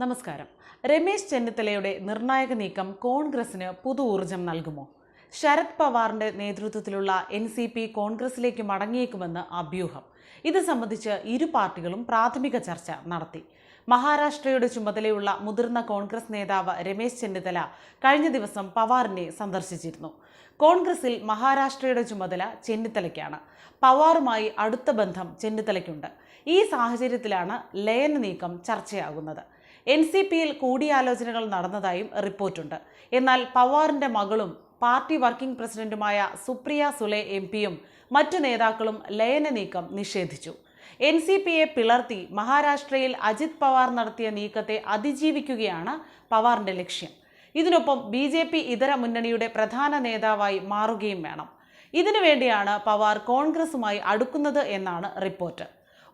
നമസ്കാരം. രമേശ് ചെന്നിത്തലയുടെ നിർണായക നീക്കം കോൺഗ്രസിന് പുതു ഊർജം നൽകുമോ? ശരത് പവാറിന്റെ നേതൃത്വത്തിലുള്ള എൻ സി പി കോൺഗ്രസിലേക്ക് മടങ്ങിയേക്കുമെന്ന് അഭ്യൂഹം. ഇത് സംബന്ധിച്ച് ഇരു പാർട്ടികളും പ്രാഥമിക ചർച്ച നടത്തി. മഹാരാഷ്ട്രയുടെ ചുമതലയുള്ള മുതിർന്ന കോൺഗ്രസ് നേതാവ് രമേശ് ചെന്നിത്തല കഴിഞ്ഞ ദിവസം പവാറിനെ സന്ദർശിച്ചിരുന്നു. കോൺഗ്രസിൽ മഹാരാഷ്ട്രയുടെ ചുമതല ചെന്നിത്തലയ്ക്കാണ്. പവാറുമായി അടുത്ത ബന്ധം ചെന്നിത്തലയ്ക്കുണ്ട്. ഈ സാഹചര്യത്തിലാണ് ലയന നീക്കം ചർച്ചയാകുന്നത്. എൻ സി പിയിൽ കൂടിയാലോചനകൾ നടന്നതായും റിപ്പോർട്ടുണ്ട്. എന്നാൽ പവാറിന്റെ മകളും പാർട്ടി വർക്കിംഗ് പ്രസിഡന്റുമായ സുപ്രിയ സുലെ എം പിയും മറ്റു നേതാക്കളും ലയന നീക്കം നിഷേധിച്ചു. എൻ സി പിയെ പിളർത്തി മഹാരാഷ്ട്രയിൽ അജിത് പവാർ നടത്തിയ നീക്കത്തെ അതിജീവിക്കുകയാണ് പവാറിന്റെ ലക്ഷ്യം. ഇതിനൊപ്പം ബി ജെ പി ഇതര മുന്നണിയുടെ പ്രധാന നേതാവായി മാറുകയും വേണം. ഇതിനുവേണ്ടിയാണ് പവാർ കോൺഗ്രസുമായി അടുക്കുന്നത് എന്നാണ് റിപ്പോർട്ട്.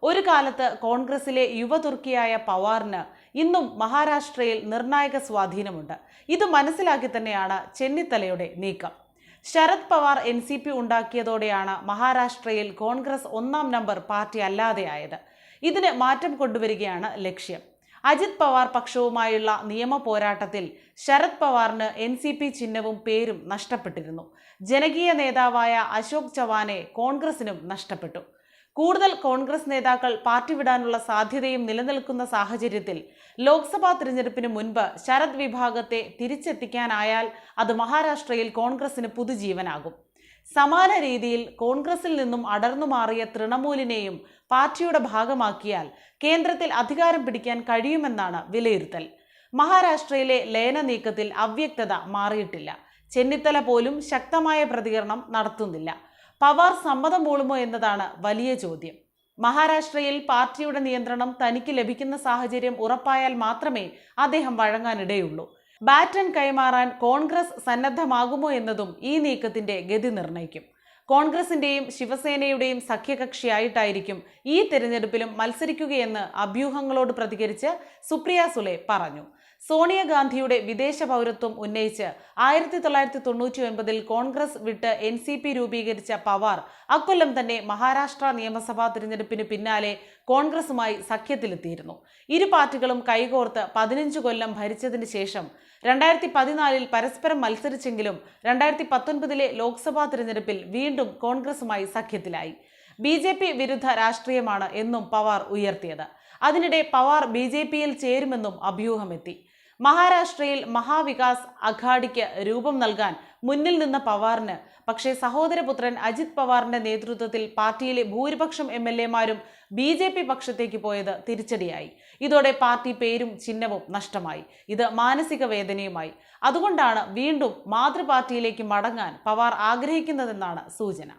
ഒരു കാലത്ത് കോൺഗ്രസിലെ യുവതുർക്കിയായ പവാറിന് ഇന്നും മഹാരാഷ്ട്രയിൽ നിർണായക സ്വാധീനമുണ്ട്. ഇത് മനസ്സിലാക്കി തന്നെയാണ് ചെന്നിത്തലയുടെ നീക്കം. Sharad Pawar N C P ഉണ്ടാക്കിയതോടെയാണ് മഹാരാഷ്ട്രയിൽ കോൺഗ്രസ് ഒന്നാം നമ്പർ പാർട്ടി അല്ലാതെയായത്. ഇതിന് മാറ്റം കൊണ്ടുവരികയാണ് ലക്ഷ്യം. അജിത് പവാർ പക്ഷവുമായുള്ള നിയമ പോരാട്ടത്തിൽ ശരത് പവാറിന് എൻ സി പി ചിഹ്നവും പേരും നഷ്ടപ്പെട്ടിരുന്നു. ജനകീയ നേതാവായ അശോക് ചവാനെ കോൺഗ്രസിനും നഷ്ടപ്പെട്ടു. കൂടുതൽ കോൺഗ്രസ് നേതാക്കൾ പാർട്ടി വിടാനുള്ള സാധ്യതയും നിലനിൽക്കുന്ന സാഹചര്യത്തിൽ ലോക്സഭാ തിരഞ്ഞെടുപ്പിന് മുൻപ് ശരത് വിഭാഗത്തെ തിരിച്ചെത്തിക്കാനായാൽ അത് മഹാരാഷ്ട്രയിൽ കോൺഗ്രസിന് പുതുജീവനാകും. സമാന രീതിയിൽ കോൺഗ്രസിൽ നിന്നും അടർന്നു മാറിയ തൃണമൂലിനെയും പാർട്ടിയുടെ ഭാഗമാക്കിയാൽ കേന്ദ്രത്തിൽ അധികാരം പിടിക്കാൻ കഴിയുമെന്നാണ് വിലയിരുത്തൽ. മഹാരാഷ്ട്രയിലെ ലയന നീക്കത്തിൽ അവ്യക്തത മാറിയിട്ടില്ല. ചെന്നിത്തല പോലും ശക്തമായ പ്രതികരണം നടത്തുന്നില്ല. പവാർ സമ്മതം മൂളുമോ എന്നതാണ് വലിയ ചോദ്യം. മഹാരാഷ്ട്രയിൽ പാർട്ടിയുടെ നിയന്ത്രണം തനിക്ക് ലഭിക്കുന്ന സാഹചര്യം ഉറപ്പായാൽ മാത്രമേ അദ്ദേഹം വഴങ്ങാനിടയുള്ളൂ. ബാറ്റൺ കൈമാറാൻ കോൺഗ്രസ് സന്നദ്ധമാകുമോ എന്നതും ഈ നീക്കത്തിന്റെ ഗതി നിർണയിക്കും. കോൺഗ്രസിന്റെയും ശിവസേനയുടെയും സഖ്യകക്ഷിയായിട്ടായിരിക്കും ഈ തെരഞ്ഞെടുപ്പിലും മത്സരിക്കുകയെന്ന് അഭ്യൂഹങ്ങളോട് പ്രതികരിച്ച് സുപ്രിയ സുലെ പറഞ്ഞു. സോണിയാഗാന്ധിയുടെ വിദേശ പൗരത്വം ഉന്നയിച്ച് ആയിരത്തി തൊള്ളായിരത്തി തൊണ്ണൂറ്റി ഒൻപതിൽ കോൺഗ്രസ് വിട്ട് എൻ സി പി രൂപീകരിച്ച പവാർ അക്കൊല്ലം തന്നെ മഹാരാഷ്ട്ര നിയമസഭാ തിരഞ്ഞെടുപ്പിന് പിന്നാലെ കോൺഗ്രസുമായി സഖ്യത്തിലെത്തിയിരുന്നു. ഇരു പാർട്ടികളും കൈകോർത്ത് പതിനഞ്ച് കൊല്ലം ഭരിച്ചതിന് ശേഷം രണ്ടായിരത്തി പതിനാലിൽ പരസ്പരം മത്സരിച്ചെങ്കിലും രണ്ടായിരത്തി പത്തൊൻപതിലെ ലോക്സഭാ തിരഞ്ഞെടുപ്പിൽ വീണ്ടും കോൺഗ്രസുമായി സഖ്യത്തിലായി. ബി ജെ പി വിരുദ്ധ രാഷ്ട്രീയമാണ് എന്നും പവാർ ഉയർത്തിയത്. അതിനിടെ പവാർ ബി ജെ പിയിൽ ചേരുമെന്നും അഭ്യൂഹമെത്തി. മഹാരാഷ്ട്രയിൽ മഹാവികാസ് അഘാഡിക്ക് രൂപം നൽകാൻ മുന്നിൽ നിന്ന പവാറിന് പക്ഷേ സഹോദരപുത്രൻ അജിത് പവാറിന്റെ നേതൃത്വത്തിൽ പാർട്ടിയിലെ ഭൂരിപക്ഷം എം എൽ എമാരും ബി ജെ പി പക്ഷത്തേക്ക് പോയത് തിരിച്ചടിയായി. ഇതോടെ പാർട്ടി പേരും ചിഹ്നവും നഷ്ടമായി. ഇത് മാനസിക വേദനയുമായി. അതുകൊണ്ടാണ് വീണ്ടും മാതൃപാർട്ടിയിലേക്ക് മടങ്ങാൻ പവാർ ആഗ്രഹിക്കുന്നതെന്നാണ് സൂചന.